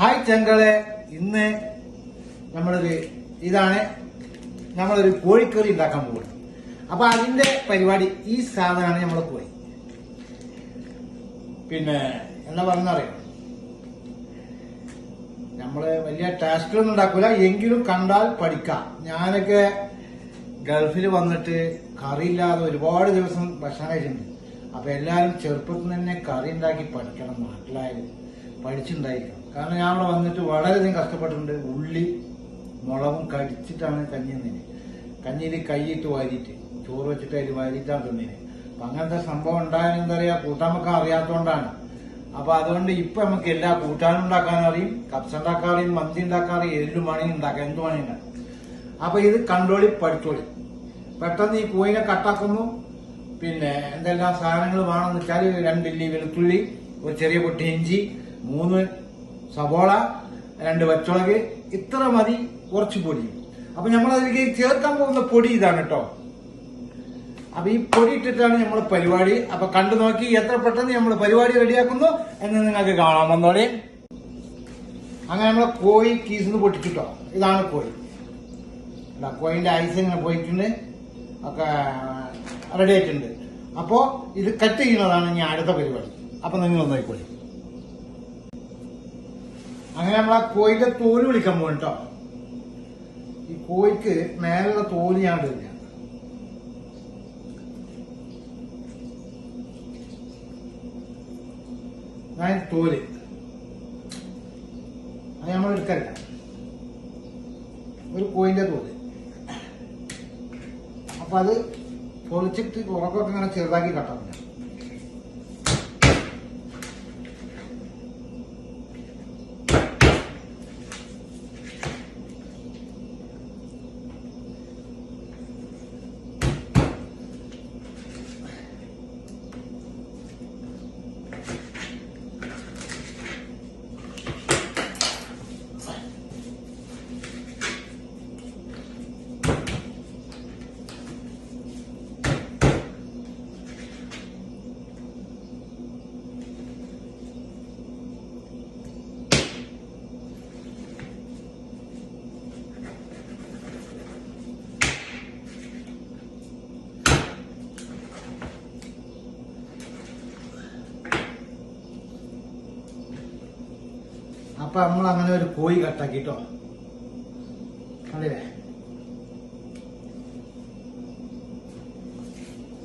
Hi ചെങ്കളെ ഇന്ന് നമ്മളൊരു ഇതാണ് നമ്മളൊരു കോഴിക്കറി ഉണ്ടാക്കാൻ പോകുന്നത് അപ്പൊ അതിന്റെ പരിപാടി ഈ സാധനമാണ് നമ്മളെ കോഴി പിന്നെ എന്താ പറഞ്ഞറിയാം? നമ്മൾ വലിയ ടേസ്റ്റിലൊന്നും ഉണ്ടാക്കൂല. എങ്കിലും കണ്ടാൽ പഠിക്കാം. ഞാനൊക്കെ ഗൾഫിൽ വന്നിട്ട് കറി ഇല്ലാതെ ഒരുപാട് ദിവസം ഭക്ഷണം കഴിച്ചിട്ടുണ്ട്. അപ്പൊ എല്ലാവരും ചെറുപ്പത്തിൽ തന്നെ കറി ഉണ്ടാക്കി പഠിക്കണം നാട്ടിലായാലും പഠിച്ചുണ്ടായിരിക്കണം. കാരണം ഞാൻ അവിടെ വന്നിട്ട് വളരെയധികം കഷ്ടപ്പെട്ടിട്ടുണ്ട്. ഉള്ളി മുളകും കടിച്ചിട്ടാണ് കഞ്ഞി തിന്നിന് കഞ്ഞിയിൽ കൈയിട്ട് വാരിയിട്ട് ചോറ് വെച്ചിട്ട് അതിൽ വാരിയിട്ടാണ് തിന്നിന് അപ്പൊ അങ്ങനത്തെ സംഭവം ഉണ്ടായാലും എന്താ പറയാ കൂട്ടാമൊക്കെ അറിയാത്തോണ്ടാണ്. അപ്പൊ അതുകൊണ്ട് ഇപ്പൊ നമുക്ക് എല്ലാ കൂട്ടാനും ഉണ്ടാക്കാൻ അറിയും കപ്സ ഉണ്ടാക്കാൻ അറിയും മന്തി ഉണ്ടാക്കാൻ അറിയും എല്ലു മണി ഉണ്ടാക്കാം എന്ത് മണി ഉണ്ടാക്കാം. അപ്പൊ ഇത് കണ്ടോളി പഠിച്ചോളി. പെട്ടെന്ന് ഈ കോയിനെ കട്ടാക്കുന്നു. പിന്നെ എന്തെല്ലാം സാധനങ്ങൾ വേണമെന്ന് വെച്ചാൽ രണ്ടില്ലി വെളുത്തുള്ളി ഒരു ചെറിയ പൊട്ടി ഇഞ്ചി മൂന്ന് സബോള രണ്ട് വച്ചുളക് ഇത്ര മതി കുറച്ച് പൊടി. അപ്പൊ നമ്മൾ അതിലേക്ക് ചേർക്കാൻ പോകുന്ന പൊടി ഇതാണ് കേട്ടോ അപ്പൊ ഈ പൊടി ഇട്ടിട്ടാണ് നമ്മൾ പരിപാടി. അപ്പൊ കണ്ടു നോക്കി എത്ര പെട്ടെന്ന് നമ്മൾ പരിപാടി റെഡിയാക്കുന്നു എന്ന് നിങ്ങൾക്ക് കാണാൻ വന്നോളി. അങ്ങനെ നമ്മളെ കോഴി കീസിന്ന് പൊട്ടിച്ചിട്ടോ. ഇതാണ് കോഴി. അല്ല കോഴിന്റെ ഐസ് ഇങ്ങനെ പോയിട്ടുണ്ട്. ഒക്കെ റെഡി ആയിട്ടുണ്ട്. അപ്പോ ഇത് കട്ട് ചെയ്യുന്നതാണ് ഇനി അടുത്ത പരിപാടി. അപ്പൊ നിങ്ങൾ നോക്കിക്കോളി അങ്ങനെ നമ്മൾ ആ കോയിന്റെ തോൽ വിളിക്കാൻ പോകും കേട്ടോ ഈ കോയിക്ക് മേലുള്ള തോൽ ഞാൻ ഇടില്ല തോൽ. അത് നമ്മൾ എടുക്കല്ല ഒരു കോയിന്റെ തോൽ. അപ്പൊ അത് പൊളിച്ചിട്ട് ഉറക്കൊക്കെ ഇങ്ങനെ ചെറുതാക്കി കട്ടാം അപ്പൊ നമ്മൾ അങ്ങനെ ഒരു കോഴി കട്ടാക്കിട്ടോ. കണ്ടില്ലേ?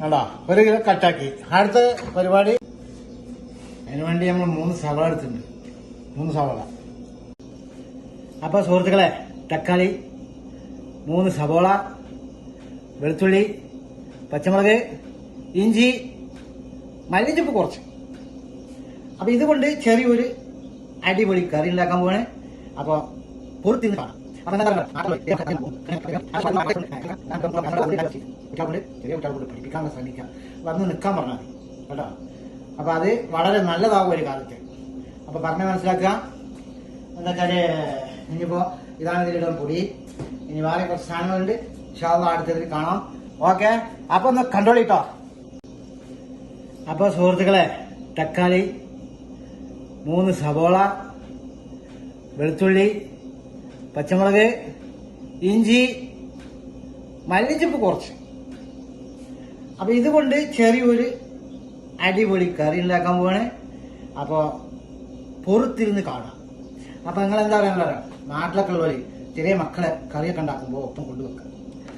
കണ്ടാ? ഒരു കിലോ കട്ടാക്കി. അടുത്ത പരിപാടി. അതിനു വേണ്ടി നമ്മൾ മൂന്ന് സവാള എടുത്തിട്ടുണ്ട്. മൂന്ന് സവാള. അപ്പൊ സുഹൃത്തുക്കളെ തക്കാളി മൂന്ന് സവാള വെളുത്തുള്ളി പച്ചമുളക് ഇഞ്ചി മല്ലിച്ചപ്പ് കുറച്ച്. അപ്പൊ ഇതുകൊണ്ട് ചെറിയൊരു അടിപൊളി കറി ഉണ്ടാക്കാൻ പോവാണ്. അപ്പൊ പുറത്തിന്ന് കാണാം. അപ്പൊ എന്താ ചെറിയ പഠിപ്പിക്കാൻ ശ്രമിക്കാം. വന്ന് നിൽക്കാൻ പറഞ്ഞാൽ മതി. കേട്ടോ? അപ്പൊ അത് വളരെ നല്ലതാവും ഒരു കാലത്ത് അപ്പൊ പറഞ്ഞ മനസ്സിലാക്കുക. എന്താ വെച്ചാൽ ഇനിയിപ്പോ ഇതാണ് ഇതിലിടാൻ പൊടി. ഇനി വേറെ കുറച്ച് സാധനങ്ങളുണ്ട്. ഷാവ അടുത്തതിൽ കാണാം. ഓക്കെ? അപ്പൊ ഒന്ന് കണ്ടോളിട്ടോ അപ്പൊ സുഹൃത്തുക്കളെ തക്കാളി മൂന്ന് സവോള വെളുത്തുള്ളി പച്ചമുളക് ഇഞ്ചി മല്ലിച്ചപ്പ് കുറച്ച്. അപ്പൊ ഇതുകൊണ്ട് ചെറിയൊരു അടിപൊളി കറി ഉണ്ടാക്കാൻ പോവാണ്. അപ്പോൾ പുറത്തിരുന്ന് കാണാം. അപ്പൊ നിങ്ങൾ എന്താ പറയുക നാട്ടിലൊക്കെ ഉള്ളവര് ചെറിയ മക്കളെ കറിയൊക്കെ ഉണ്ടാക്കുമ്പോൾ ഒപ്പം കൊണ്ടുവെക്കുക.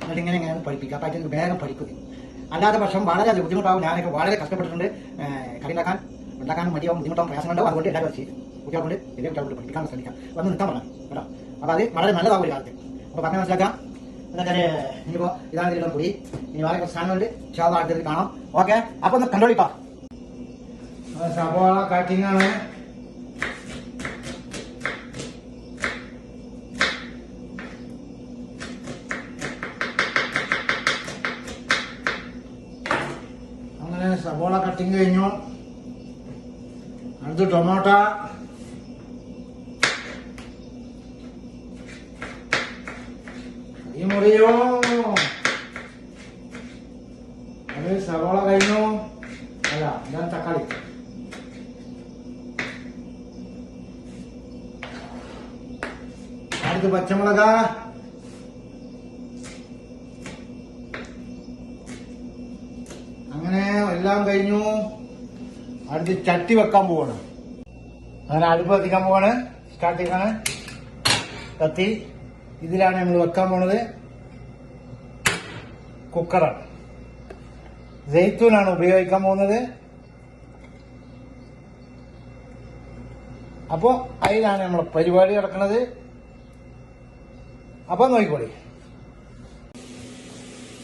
എന്നിട്ട് ഇങ്ങനെ ഇങ്ങനെ പഠിപ്പിക്കുക. അപ്പൊ അതിന് വേഗം പഠിക്കുക. അല്ലാത്ത പക്ഷം വളരെ ബുദ്ധിമുട്ടാവും. ഞാനൊക്കെ വളരെ കഷ്ടപ്പെട്ടിട്ടുണ്ട് കറി ഉണ്ടാക്കാൻ. ഉണ്ടാക്കാൻ മടിയാവും ബുദ്ധിമുട്ടാവും പ്രയാസങ്ങളുണ്ടാവും. അതുകൊണ്ട് എല്ലാവരും ചെയ്യും. കുട്ടികളെ കൊണ്ട് വലിയ കുട്ടികളെ കൊണ്ട് പഠിപ്പിക്കാൻ ശ്രമിക്കാം. വന്ന് നിർത്താൻ പറഞ്ഞു കേട്ടോ? അപ്പോൾ അത് വളരെ നല്ലതാവും ഒരു കാലത്ത് അപ്പോൾ പറഞ്ഞു മനസ്സിലാക്കാം? എന്താ ഇനിയിപ്പോ ഇതാണ് ഇതിലുള്ള കൂടി. ഇനി വേറെ കുറച്ച് സാധനങ്ങളുണ്ട്. ഷാദ അടുത്തത് കാണാം. ഓക്കെ? അപ്പോൾ ഒന്ന് കണ്ടോളിപ്പാ സവാള കട്ടിങ് അങ്ങനെ സവാള കട്ടിങ് കഴിഞ്ഞു. അടുത്ത് ടൊമാറ്റ. ഈ മുറിയോ? അത് സവാള കഴിഞ്ഞു. അല്ല ഞാൻ തക്കാളി. അടുത്ത് പച്ചമുളക. അങ്ങനെ എല്ലാം കഴിഞ്ഞു. അടുത്ത് ചട്ടി വെക്കാൻ പോവാണ്. അങ്ങനെ അടുപ്പ് കത്തിക്കാൻ പോവാണ്. സ്റ്റാർട്ട് ചെയ്യാണ് കത്തി. ഇതിലാണ് നമ്മൾ വെക്കാൻ പോണത്. കുക്കറാണ് ജെയ്ത്തൂനാണ് ഉപയോഗിക്കാൻ പോകുന്നത്. അപ്പോ അതിലാണ് നമ്മളെ പരിപാടി നടക്കുന്നത്. അപ്പൊ നോക്കിക്കോളി.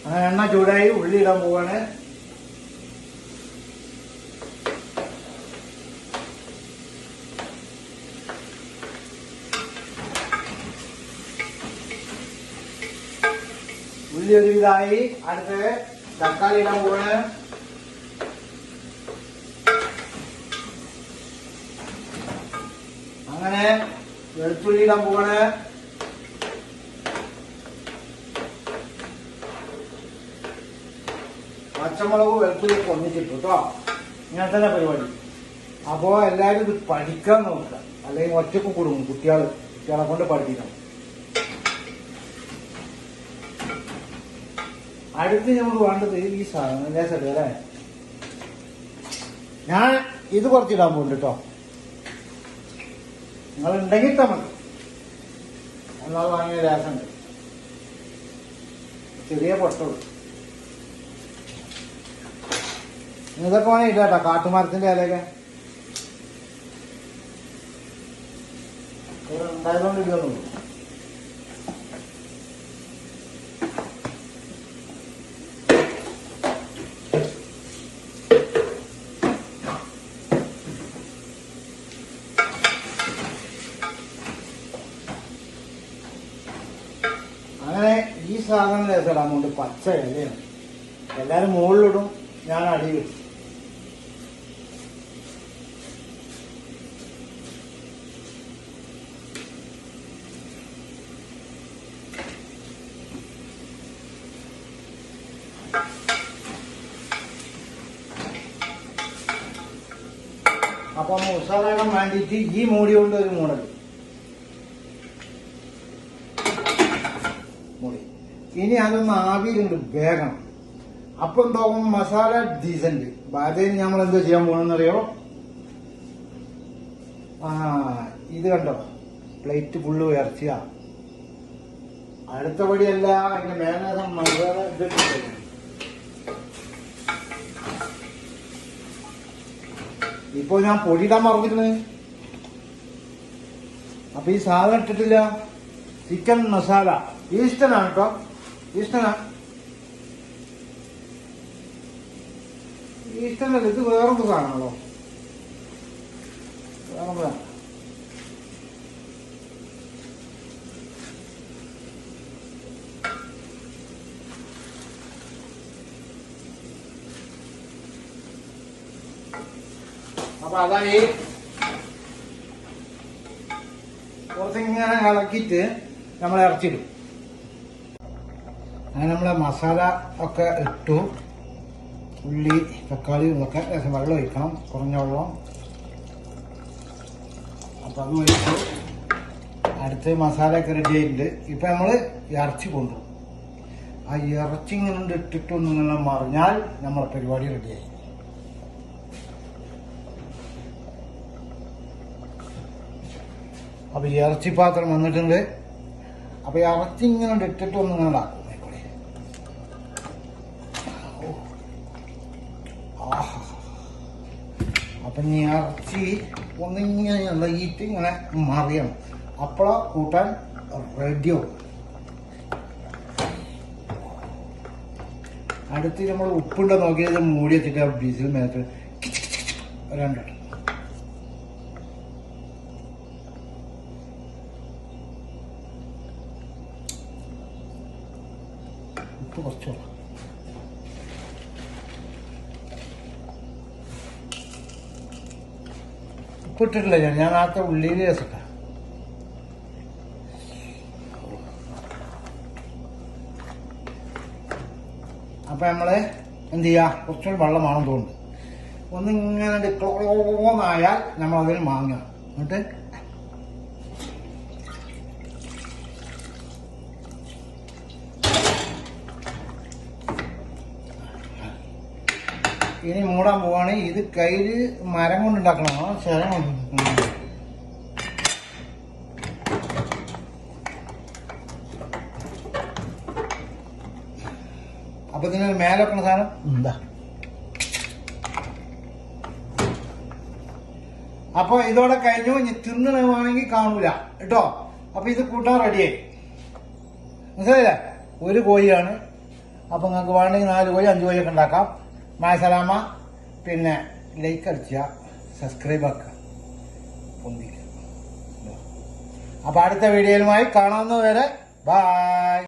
അങ്ങനെ എണ്ണ ചൂടായി ഉള്ളി ഇടാൻ പോവാണ്. ഉള്ളി ഒരു ഇതായി അടുത്ത് തക്കാളി ഇടാൻ പോവാണ്. അങ്ങനെ വെളുത്തുള്ളി ഇടാൻ പോവാണ്. പച്ചമുളക് വെളുത്തുള്ളി കൊന്നിച്ചിട്ടു കേട്ടോ ഇങ്ങനെ തന്നെ പരിപാടി. അപ്പോ എല്ലാരും ഇത് പഠിക്കാൻ നോക്കുക. അല്ലെങ്കിൽ ഒറ്റയ്ക്ക് കൊടുക്കും കുട്ടികൾ കുട്ടികളെ കൊണ്ട് പഠിപ്പിക്കണം. അടുത്ത് നമുക്ക് വേണ്ടത് ഈ സാധനം അല്ലേ? ഞാൻ ഇത് കുറച്ചിടാൻ പോകുന്നുണ്ട് കേട്ടോ നിങ്ങൾ ഉണ്ടെങ്കിൽ തമ്മിൽ എന്നാൽ വാങ്ങിയ രസമുണ്ട് ചെറിയ പൊട്ടുള്ളൂ ഇതൊക്കെ വേണേ ഇടാട്ടോ കാട്ടുമരത്തിന്റെ ഇലയൊക്കെ. ഉണ്ടായതുകൊണ്ട് ഇടുന്നുള്ളൂ അങ്ങനെ ഈ സാധനം രസമല്ല അതുകൊണ്ട് പച്ച ഇലയാണ്. എല്ലാരും മുകളിലിടും. ഞാൻ അടി വെച്ചു. അപ്പൊ ഉഷാറാകാൻ വേണ്ടിയിട്ട് ഈ മൂടി കൊണ്ട് ഒരു മൂടൽ മൂടി ഇനി അതൊന്ന് ആവിയിലുണ്ട് വേഗം. അപ്പൊ എന്താകും മസാല ഡീസന്റ് ബാധയിൽ നമ്മൾ എന്താ ചെയ്യാൻ പോകണമെന്നറിയോ ആ ഇത് കണ്ടോ? പ്ലേറ്റ് ഫുള്ള് ഇറച്ചിയ അടുത്ത പടിയല്ല അതിന്റെ മേലെ മസാല ഇപ്പൊ ഞാൻ പൊടിയിടാൻ മറന്നിരുന്നു. അപ്പൊ ഈ സാധനം ഇട്ടിട്ടില്ല. ചിക്കൻ മസാല ഈസ്റ്റനാണ് കേട്ടോ ഈസ്റ്റനാ ഈസ്റ്റനല്ല ഇത് വേറൊരു സാധനമാണല്ലോ വേറെ അപ്പൊ അതായി. കുറച്ചിങ്ങനെ ഇളക്കിയിട്ട് നമ്മൾ ഇറച്ചിടും. അങ്ങനെ നമ്മളെ മസാല ഒക്കെ ഇട്ടു. ഉള്ളി തക്കാളി ഇതൊക്കെ ലേശം വെള്ളം ഒഴിക്കണം കുറഞ്ഞ വെള്ളം. അപ്പം അത് ഒഴിച്ചു അടുത്ത് മസാലയൊക്കെ റെഡി ആയിട്ടുണ്ട്. ഇപ്പം നമ്മൾ ഇറച്ചി കൊണ്ടുപോകും ആ ഇറച്ചി ഇങ്ങനെ ഇട്ടിട്ടൊന്നും മറിഞ്ഞാൽ നമ്മളെ പരിപാടി റെഡിയായി അപ്പൊ ഇറച്ചി പാത്രം വന്നിട്ടുണ്ട്. അപ്പം ഇറച്ചി ഇങ്ങനെ ഇട്ടിട്ടൊന്നും ഇങ്ങനെ അപ്പൊ ഇറച്ചി ഒന്നിങ്ങനെ ഇളകിയിട്ട് ഇങ്ങനെ മറിയണം. അപ്പോഴാ കൂട്ടാൻ റെഡിയാവും അടുത്ത് നമ്മൾ ഉപ്പുണ്ട നോക്കിയത് മൂടി വെച്ചിട്ട് ആ ബീസിൽ മേത്ത് രണ്ട് ഉപ്പ് കുറച്ച് വേണം. ഉപ്പ് ഇട്ടിട്ടില്ല ഞാൻ. ഞാൻ ആദ്യത്തെ ഉള്ളിയിൽ രസിട്ട അപ്പൊ നമ്മൾ എന്ത് ചെയ്യാ? കുറച്ചുകൂടി വെള്ളം വേണം തോന്നുന്നു. ഒന്നിങ്ങനെ ക്ലോന്നായാൽ നമ്മൾ അതിൽ മാങ്ങ എന്നിട്ട് ഇനി മൂടാൻ പോവാണ്. ഇത് കയ്യിൽ മരം കൊണ്ടുണ്ടാക്കണോ. ശരം കൊണ്ട് ഉം. അപ്പൊ ഇതിന് മേലെ വെക്കണ സാധനം? എന്താ അപ്പൊ ഇതോടെ കഴിഞ്ഞു. ഇനി തിന്നണമാണെങ്കിൽ കാണൂല. കേട്ടോ? അപ്പൊ ഇത് കൂട്ടാൻ റെഡിയായി മനസ്സിലായില്ലേ? ഒരു കോഴിയാണ്. അപ്പൊ നിങ്ങൾക്ക് വേണമെങ്കിൽ നാല് കോഴി അഞ്ച് കോഴിയൊക്കെ ഉണ്ടാക്കാം. മാസലാമ പിന്നെ ലൈക്ക് അടിക്കുക സബ്സ്ക്രൈബ് ആക്കുക പൊന്തിക്കുക അപ്പൊ അടുത്ത വീഡിയോയിലുമായി കാണാവുന്നവരെ ബൈ